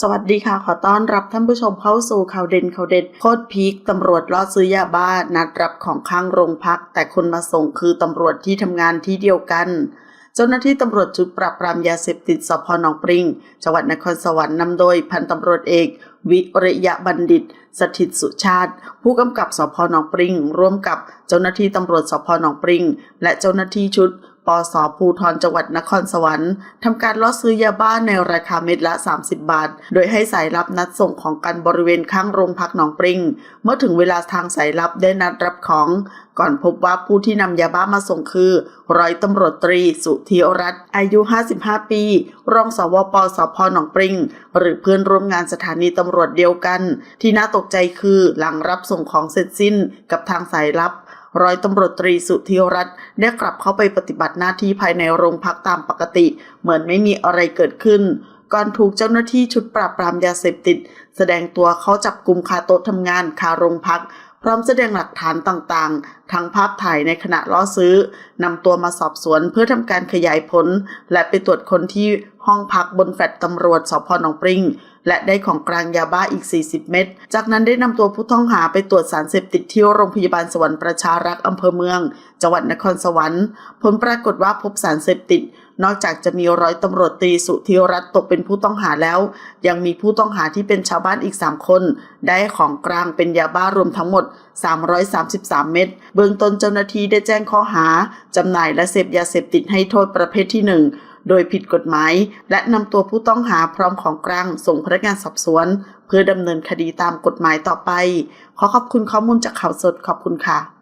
สวัสดีค่ะ ขอต้อนรับท่านผู้ชมเข้าสู่ข่าวเด่นข่าวเด็ดโคตรพีคตำรวจล่อซื้อยาบ้านัดรับของข้างโรงพัก แต่คนมาส่งคือตำรวจที่ทำงานที่เดียวกัน เจ้าหน้าที่ตำรวจชุดปราบปรามยาเสพติดสพหนองปริง จังหวัดนครสวรรค์นำโดยพันตำรวจเอก วิริยะบัณฑิต สถิตสุชาติ ผู้กำกับสพหนองปริง ร่วมกับเจ้าหน้าที่ตำรวจสพหนองปริง และเจ้าหน้าที่ชุด ปสภูทรจังหวัดนครสวรรค์ทำการล่อซื้อยาบ้าในราคาเม็ดละ 30 บาท โดยให้สายลับนัดส่งของกันบริเวณข้างโรงพักหนองปริง เมื่อถึงเวลาทางสายลับได้นัดรับของ ก่อนพบว่าผู้ที่นำยาบ้ามาส่งคือร้อยตำรวจตรี สุธีรัตน์อายุ 55 ปี รองสวปสพหนองปริง หรือเพื่อนร่วมงานสถานีตำรวจเดียวกัน ที่น่าตกใจคือหลังรับส่งของเสร็จสิ้นกับทางสายลับ ร้อยตำรวจตรีสุธิรัตน์ได้กลับเข้าไปปฏิบัติหน้าที่ภายในโรงพักตามปกติ เหมือนไม่มีอะไรเกิดขึ้น ก่อนถูกเจ้าหน้าที่ชุดปราบปรามยาเสพติด แสดงตัวเขาจับกลุ่มคาโต๊ะทำงานคาโรงพัก พร้อมแสดงหลักฐานต่างๆ ทั้งภาพถ่ายในขณะล่อซื้อนำตัวมาสอบสวนเพื่อทำการขยายผล และไปตรวจคนที่ห้องพักบนแฟลตตำรวจสพหนองปริง และได้ของกลางยาบ้าอีก 40 เม็ด จากนั้นได้นำตัวผู้ต้องหาไปตรวจสารเสพติดที่โรงพยาบาลสวรรค์ประชารักษ์อำเภอเมือง จังหวัดนครสวรรค์ ผลปรากฏว่าพบสารเสพติด นอกจากจะมีร้อยตำรวจตรีสุธีรัตน์ตกเป็นผู้ต้องหาแล้ว ยังมีผู้ต้องหาที่เป็นชาวบ้านอีก 3 คน ได้ของกลางเป็นยาบ้ารวมทั้งหมด 333 เม็ดเบื้องต้นเจ้าหน้าที่ได้แจ้งข้อหาจำหน่ายและเสพยาเสพติดให้โทษประเภทที่ 1โดยผิดกฎหมาย และนำตัวผู้ต้องหาพร้อมของกลางส่งพนักงานสอบสวน เพื่อดำเนินคดีตามกฎหมายต่อไป ขอขอบคุณข้อมูลจากข่าวสดขอบคุณค่ะ